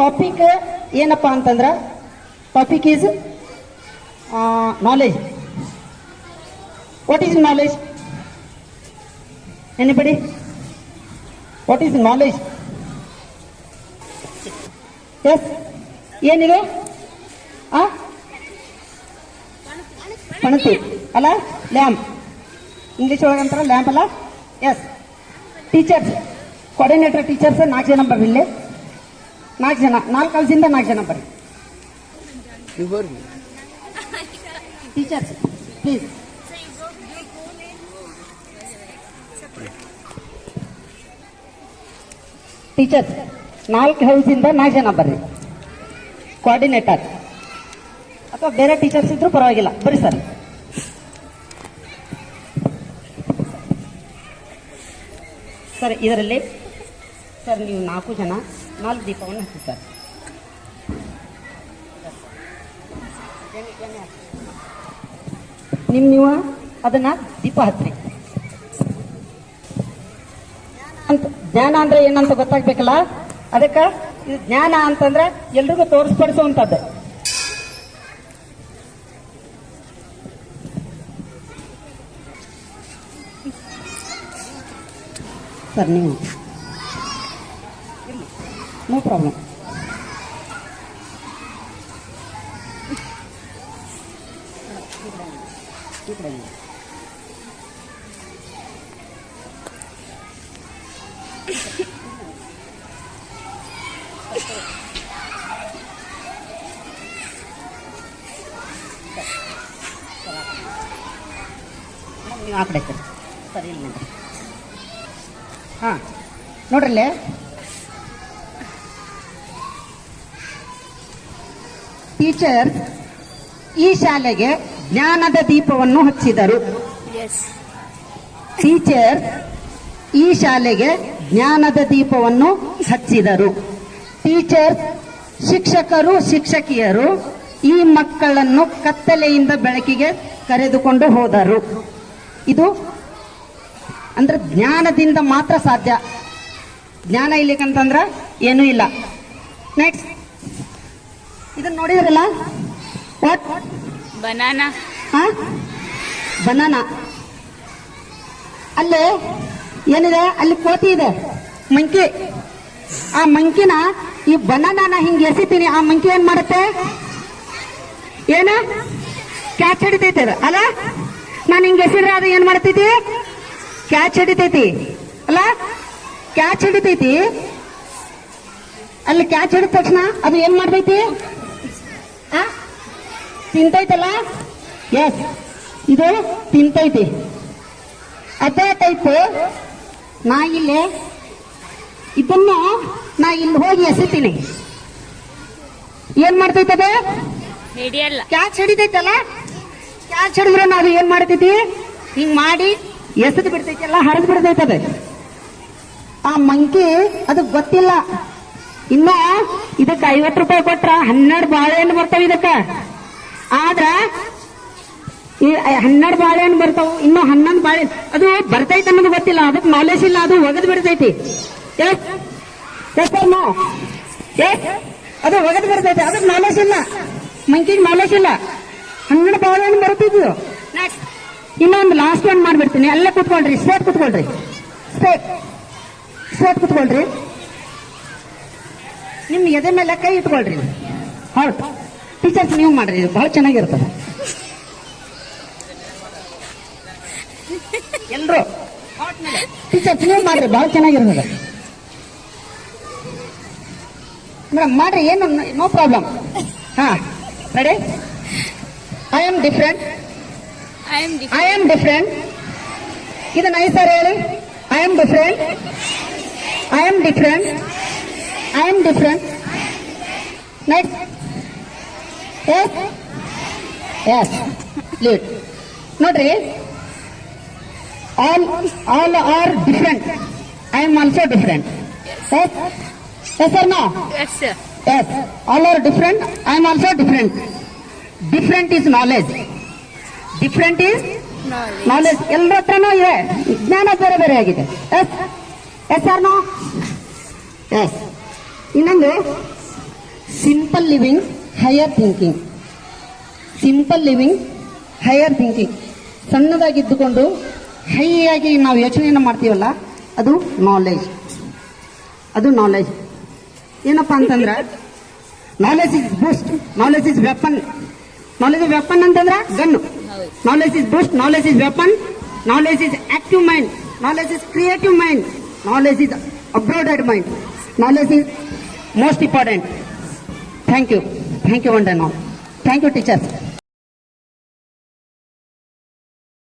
Topic ಏನಪ್ಪ ಅಂತಂದ್ರೆ topic is knowledge what is knowledge anybody what is knowledge yes ಏನಿದೆ? ಆ? ಪಣತಿ. ಅಲ್ಲ? ಲ್ಯಾಂಪ್ ಇಂಗ್ಲೀಷ್ ಒಳಗೆ ಅಂತಾರ ಲ್ಯಾಂಪ್ ಅಲ್ಲ? ಎಸ್ ಟೀಚರ್ಸ್ ಕೋಆರ್ಡಿನೇಟರ್ ಟೀಚರ್ಸ್ ನಾಲ್ಕು ಜನ ಇಲ್ಲಿ. ನಾಲ್ಕು ಜನ ನಾಲ್ಕು ಕಲ್ಸಿಂದ ನಾಲ್ಕು ಜನ ಬರ್ರಿ. ಟೀಚರ್ಸ್ ಪ್ಲೀಸ್ ಟೀಚರ್ಸ್ ನಾಲ್ಕು ಹೌಸಿಂದ ನಾಲ್ಕು ಜನ ಬರ್ರಿ. ಕೋಆರ್ಡಿನೇಟರ್ ಅಥವಾ ಬೇರೆ ಟೀಚರ್ಸ್ ಇದ್ರು ಪರವಾಗಿಲ್ಲ. ಬರ್ರಿ ಸರ್ ಸರ್ ಇದರಲ್ಲಿ ಸರ್ ನೀವು ನಾಲ್ಕು ಜನ. ನಾಲ್ಕು ದೀಪವನ್ನು ಹಚ್ಚುತ್ತಾರೆ ನಿಮ್ಮ ನೀವು? ಅದನ್ನ ದೀಪ ಹತ್ತಿರಿ ಅಂತ ಜ್ಞಾನ ಅಂದ್ರೆ ಏನಂತ ಗೊತ್ತಾಗ್ಬೇಕಲ್ಲ? ಅದಕ್ಕ ಇದು ಜ್ಞಾನ ಅಂತಂದ್ರೆ ಎಲ್ರಿಗೂ ತೋರಿಸ್ಪಡಿಸುವಂತದ್ದು ಸರ್, ನೀವು ನೋ ಪ್ರಾಬ್ಲಮ್ ನೀವು ಆ ಕಡೆ ಸರ್ ಸರಿ ಇಲ್ಲಿ ನಿಂತ್ರಿ. ಹಾ ನೋಡ್ರಲ್ಲೇ ಟೀಚರ್ ಈ ಶಾಲೆಗೆ ಜ್ಞಾನದ ದೀಪವನ್ನು ಹಚ್ಚಿದರು. ಟೀಚರ್ ಈ ಶಾಲೆಗೆ ಜ್ಞಾನದ ದೀಪವನ್ನು ಹಚ್ಚಿದರು. ಟೀಚರ್ ಶಿಕ್ಷಕರು ಶಿಕ್ಷಕಿಯರು ಈ ಮಕ್ಕಳನ್ನು ಕತ್ತಲೆಯಿಂದ ಬೆಳಕಿಗೆ ಕರೆದುಕೊಂಡು ಹೋದರು. ಇದು ಅಂದ್ರೆ ಜ್ಞಾನದಿಂದ ಮಾತ್ರ ಸಾಧ್ಯ. ಜ್ಞಾನ ಇಲ್ಲಿಕಂತಂದ್ರ ಏನೂ ಇಲ್ಲ. ನೆಕ್ಸ್ಟ್ ಇದನ್ನ ನೋಡಿದ್ರಲ್ಲ? ವಾಟ್ ಬನಾನಾ ಹಾ? ಬನಾನಾ ಅಲ್ಲೇ ಏನಿದೆ? ಅಲ್ಲಿ ಕೋತಿ ಇದೆ ಮಂಕಿ. ಆ ಮಂಕಿನ ಈ ಬನಾನ ಹಿಂಗೆ ಎಸಿತೀನಿ ಆ ಮಂಕಿ ಏನ್ ಮಾಡುತ್ತೆ? ಏನ? ಕ್ಯಾಚ್ ಹಿಡಿತೈತೆ ಅದು. ಅಲ್ಲ? ನಾನು ಹಿಂಗೆ ಎಸಿದ್ರೆ ಅದು ಏನ್ ಮಾಡ್ತೈತಿ? ಕ್ಯಾಚ್ ಹಿಡಿತೈತಿ. ಅಲ್ಲ? ಕ್ಯಾಚ್ ಹಿಡಿತೈತಿ. ಅಲ್ಲಿ ಕ್ಯಾಚ್ ಹಿಡಿದ ತಕ್ಷಣ ಅದು ಏನ್ ಮಾಡ್ತೈತಿ? ತಿಂತೈತಲ್ಲ? ಎಸ್ ಇದು ತಿಂತೈತಿ. ಅದೇ ಟೈಪ್ ನಾ ಇಲ್ಲಿ. ಇದನ್ನ ನಾ ಇಲ್ಲಿ ಹೋಗಿ ಎಸಿತೀನಿ. ಏನ್ ಮಾಡ್ತೈತದ ಕ್ಯಾಚ್ ಹಿಡಿತೈತಲ್ಲ? ಕ್ಯಾಚ್ ಹಿಡಿದ್ರೆ ನಾವು ಏನ್ ಮಾಡ್ತೈತಿ? ಹಿಂಗ್ ಮಾಡಿ ಎಸೆದು ಬಿಡ್ತೈತಲ್ಲ ಹರಿದು ಬಿಡ್ತೈತದ ಆ ಮಂಕಿ ಅದು ಗೊತ್ತಿಲ್ಲ. ಇನ್ನ ಇದಕ್ಕ ಐವತ್ತು ರೂಪಾಯಿ ಕೊಟ್ರ ಹನ್ನೆರಡು ಬಾಳೆಹಣ್ಣು ಬರ್ತಾವ ಇದಕ್ಕ. ಆದ್ರ ಈ ಹನ್ನೆರಡು ಬಾಳೆಹಣ್ಣು ಬರ್ತಾವ ಇನ್ನು ಹನ್ನೊಂದು ಬಾಳೆ ಅದು ಬರ್ತೈತೆ ಅನ್ನೋದು ಗೊತ್ತಿಲ್ಲ ಅದಕ್ಕೆ ನಾಲೆಜ್ ಇಲ್ಲ ಅದು ಒಗದ್ ಬಿಡ್ತೈತಿ. ಅದು ಒಗದ್ ಬರ್ತೈತಿ ಅದಕ್ಕೆ ನಾಲೆಜ್ ಇಲ್ಲ. ಮಂಕಿಗೆ ನಾಲೆಜ್ ಇಲ್ಲ. ಹನ್ನೆರಡು ಬಾಳೆಹಣ್ಣು ಬರ್ತಿದ್ವು ಇನ್ನೊಂದು ಲಾಸ್ಟ್ ಒಂದು ಮಾಡ್ಬಿಡ್ತೀನಿ. ಅಲ್ಲೇ ಕುತ್ಕೊಳ್ರಿ ಸ್ಟ್ರೇಟ್ ಕುತ್ಕೊಳ್ರಿ. ಸ್ಟ್ರೇಟ್ ಸ್ಟ್ರೇಟ್ ಕುತ್ಕೊಳ್ರಿ. ನಿಮ್ ಎದೆ ಮೇಲೆ ಕೈ ಇಟ್ಕೊಳ್ರಿ. ಹೌದು ಟೀಚರ್ಸ್ ನೀವು ಮಾಡ್ರಿ ಇದು ಬಹಳ ಚೆನ್ನಾಗಿರ್ತದೆ. ಎಲ್ರು? ಟೀಚರ್ಸ್ ನೀವು ಮಾಡ್ರಿ ಬಹಳ ಚೆನ್ನಾಗಿರ್ತದೆ. ಮೇಡಮ್ ಮಾಡ್ರಿ ಏನು ನೋ ಪ್ರಾಬ್ಲಮ್ ಹಾ ready I am different I am I am different ಇದು ನೈಸ್ ಸರ್ ಹೇಳಿ. I am different I am different I am different next yes yes lead ನೋಡ್ರಿ all all are different I am also different yes yes sir no yes yes all are different I am also different different is knowledge different is knowledge ಎಲ್ಲರ ಹತ್ರನೂ ಇದೆ. ಜ್ಞಾನ ಬೇರೆ ಬೇರೆ ಆಗಿದೆ. Yes yes are no yes ಇನ್ನೊಂದು simple living higher thinking simple living higher thinking ಸಣ್ಣದಾಗಿದ್ದುಕೊಂಡು, ಹೈಯಾಗಿ ನಾವು ಯೋಚನೆಯನ್ನು ಮಾಡ್ತೀವಲ್ಲ, ಅದು ನಾಲೆಜ್ ಅದು ನಾಲೆಜ್ ಏನಪ್ಪ ಅಂತಂದ್ರೆ knowledge is boost knowledge is weapon knowledge weapon ಅಂತಂದ್ರೆ gun knowledge is boost knowledge is weapon knowledge is active mind knowledge is creative mind knowledge is abraded mind knowledge is most important. Thank you. Thank you and all thank you teachers.